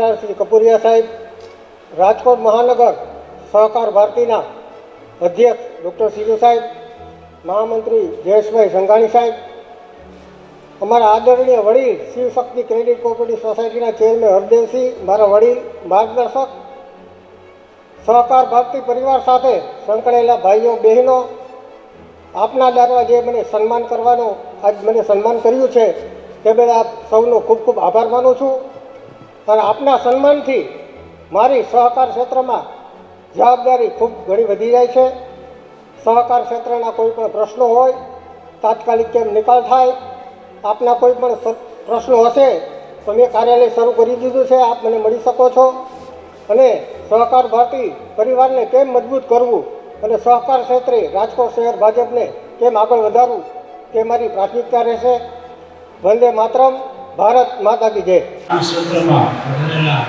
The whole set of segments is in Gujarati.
કપૂરિયા સાહેબ, રાજકોટ મહાનગર સહકાર ભારતીના અધ્યક્ષ ડૉક્ટર સીધુ સાહેબ, મહામંત્રી જયેશભાઈ સંઘાણી સાહેબ, અમારા આદરણીય વડીલ શિવશક્તિ ક્રેડિટ કોઓપરેટિવ સોસાયટીના ચેરમેન હરદેવસિંહ, મારા વડીલ, માર્ગદર્શક, સહકાર ભારતી પરિવાર સાથે સંકળાયેલા ભાઈઓ, બહેનો, આપના દ્વારા જે મને સન્માન કરવાનો, આજ મને સન્માન કર્યું છે, તે બદલ આપ સૌનો ખૂબ ખૂબ આભાર માનું છું. અને આપના સન્માનથી મારી સહકાર ક્ષેત્રમાં જવાબદારી ખૂબ ઘણી વધી જાય છે. સહકાર ક્ષેત્રના કોઈ પણ પ્રશ્નો હોય, તાત્કાલિક કેમ નિકાલ થાય, આપના કોઈ પણ પ્રશ્નો હશે, તો મેં કાર્યાલય શરૂ કરી દીધું છે, આપ મને મળી શકો છો. અને સહકાર ભારતી પરિવારને કેમ મજબૂત કરવું અને સહકાર ક્ષેત્રે રાજકોટ શહેર ભાજપને કેમ આગળ વધારવું, તે મારી પ્રાથમિકતા રહેશે. વંદે માતરમ. ભારત માતા કી જય. આ સત્રમાં પધારેલા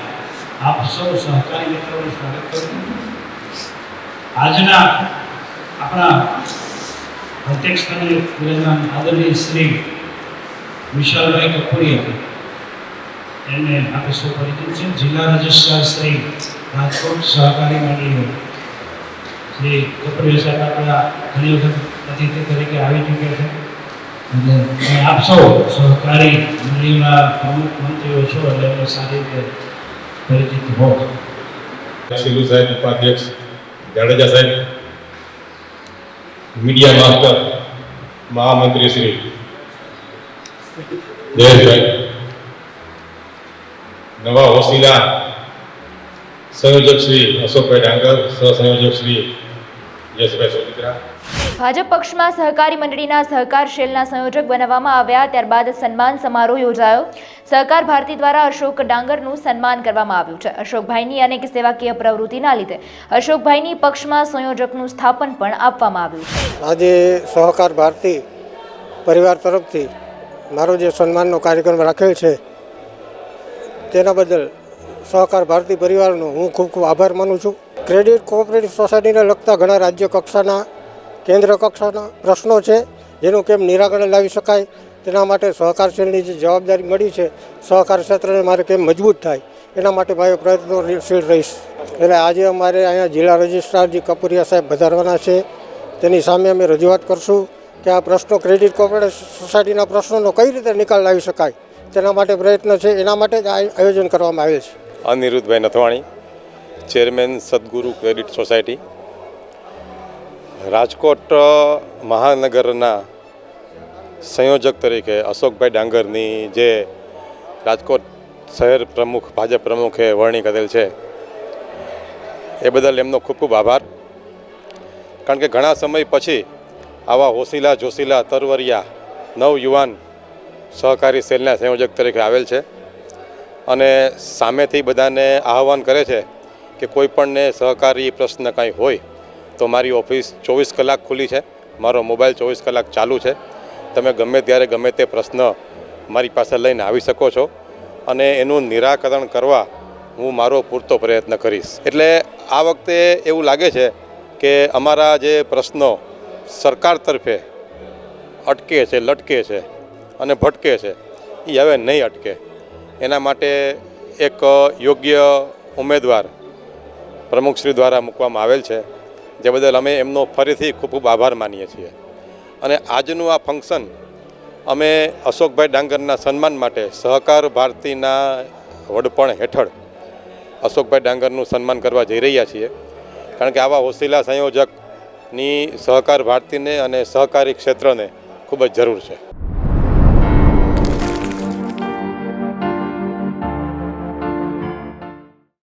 આપ સૌ સહકારી મિત્રોનું સ્વાગત કરું. આજના આપણા અધ્યક્ષસ્થાને વિરાજમાન આદરણીય શ્રી વિશાલભાઈ કપૂરિયા એમને આપણે સૌ પરિચિત છે. જિલ્લા રજિસ્ટ્રાર શ્રી રાજકોટ સહકારી મંડળીઓ. શ્રી કપૂરિયા સાહેબ આપણા ઘણી વખત અતિથિ તરીકે આવી ચૂક્યા છે. તમે આપ સૌ સહકારી મંડળીના પ્રમુખ મંત્રીઓ છો એટલે એમને સારી રીતે પરિચિત હો. શિલુ સાહેબ, ઉપાધ્યક્ષ, જાડેજા સાહેબ, મીડિયા માસ્ટર, મહામંત્રી શ્રી. જયેશભાઈ નવા હોસીલા સંયોજક શ્રી અશોકભાઈ ડાંગર સહસંયોજક શ્રી યશભાઈ સોતિત્રા ભાજપ પક્ષમાં સહકારી મંડળીના સહકાર શેલના સંયોજક બનાવવામાં આવ્યા, ત્યારબાદ સન્માન સમારોહ યોજાયો. સહકાર ભારતી દ્વારા અશોક ડાંગરનું સન્માન કરવામાં આવ્યું છે. અશોકભાઈની અનેક સેવાકીય પ્રવૃત્તિના લીધે અશોકભાઈની પક્ષમાં સંયોજકનું સ્થાપન પણ આપવામાં આવ્યું છે. આજે સહકાર ભારતી પરિવાર તરફથી મારો જે સન્માનનો કાર્યક્રમ રાખેલ છે, તેના બદલ સહકાર ભારતી પરિવારનો હું ખૂબ ખૂબ આભાર માનું છું. ક્રેડિટ કોઓપરેટિવ સોસાયટીને લગતા ઘણા રાજ્ય કક્ષાના કેન્દ્ર કક્ષાના પ્રશ્નો છે, જેનું કેમ નિરાકરણ લાવી શકાય, તેના માટે સહકાર સેલની જે જવાબદારી મળી છે, સહકાર ક્ષેત્રને મારે કેમ મજબૂત થાય, એના માટે મારે પ્રયત્નશીલ રહીશ. એટલે આજે અમારે અહીંયા જિલ્લા રજિસ્ટ્રારજી કપૂરિયા સાહેબ વધારવાના છે. તેની સામે અમે રજૂઆત કરશું કે આ પ્રશ્નો ક્રેડિટ કોઓપરેટિવ સોસાયટીના પ્રશ્નોનો કઈ રીતે નિકાલ લાવી શકાય, તેના માટે પ્રયત્ન છે, એના માટે જ આયોજન કરવામાં આવેલ છે. Aniruddhbhai Nathwani, chairman Sadguru credit society. Rajkot મહાનગરના સંયોજક તરીકે અશોકભાઈ ડાંગરની જે રાજકોટ શહેર પ્રમુખ, ભાજપ પ્રમુખે વરણી કરેલ છે, એ બદલ એમનો ખૂબ ખૂબ આભાર. કારણ કે ઘણા સમય પછી આવા હોશીલા જોશીલા તરવરિયા નવયુવાન સહકારી સેલના સંયોજક તરીકે આવેલ છે અને સામેથી બધાને આહવાન કરે છે કે કોઈ પણને સહકારી પ્રશ્ન કાંઈ હોય તો મારી ઓફિસ ચોવીસ કલાક ખુલ્લી છે. મારો મોબાઈલ ચોવીસ કલાક ચાલુ છે. તમે ગમે ત્યારે ગમે તે પ્રશ્ન મારી પાસે લઈને આવી શકો છો. અને એનું નિરાકરણ કરવા હું મારો પૂરતો પ્રયત્ન કરીશ. એટલે આ વખતે એવું લાગે છે કે અમારા જે પ્રશ્નો સરકાર તરફે અટકે છે, લટકે છે અને ભટકે છે એ હવે નહીં અટકે. એના માટે એક યોગ્ય ઉમેદવાર પ્રમુખશ્રી દ્વારા મૂકવામાં આવેલ છે. જે બદલ અમે એમનો ફરીથી ખૂબ ખૂબ આભાર માનીએ છીએ. અને આજનું આ ફંક્શન અમે અશોકભાઈ ડાંગરના સન્માન માટે સહકાર ભારતીના વડપણ હેઠળ અશોકભાઈ ડાંગરનું સન્માન કરવા જઈ રહ્યા છીએ. કારણ કે આવા હોશીલા સંયોજકની સહકાર ભારતીને અને સહકારી ક્ષેત્રને ખૂબ જ જરૂર છે.